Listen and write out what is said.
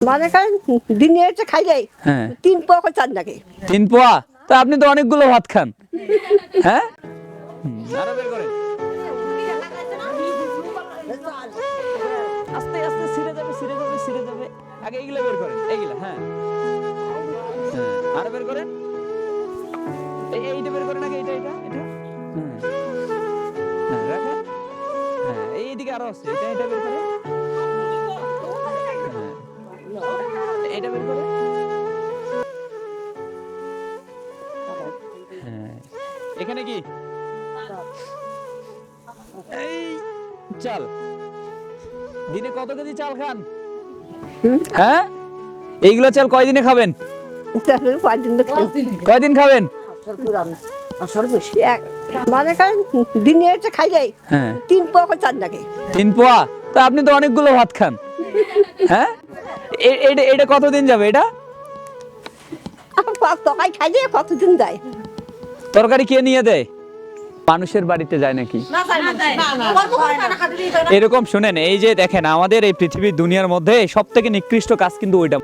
মানে করেন দিনে এসে খাইলে হ্যাঁ। তিন পক চার লাগে তিন পোয়া? তা আপনি তো অনেকগুলো ভাত খান। হ্যাঁ? আরও বের করেন আস্তে আস্তে যাবে যাবে যাবে। আগে এইগুলো বের করেন এইগুলো হ্যাঁ। হ্যাঁ আরও বের করেন। এই এইটা বের করেন আগে এইটা এইটা এটা হ্যাঁ হ্যাঁ রাখেন। হ্যাঁ এইদিকে আরও আছে এটা এটা বের করেন। এটা বের করেন হ্যাঁ। এখানে কি? এই চাল। দিনে কত কেজি চাল খান? হ্যাঁ? এইগুলো চাল কয়দিনে খাবেন? কয়দিন খাবেন? মানে দিনে এসে খাইলে হ্যাঁ। তিন চার লাগে। তিন পোয়া? তা আপনি তো অনেকগুলো ভাত খান। হ্যাঁ? এটা এটা কতদিন যাবে এটা তকাই খাইলে কতদিন যায় তরকারি কে নিয়ে দেয় মানুষের বাড়িতে যায় নাকি এরকম শুনেন এই যে দেখেন আমাদের এই পৃথিবীর দুনিয়ার মধ্যে সব থেকে নিকৃষ্ট কাজ কিন্তু ওইটা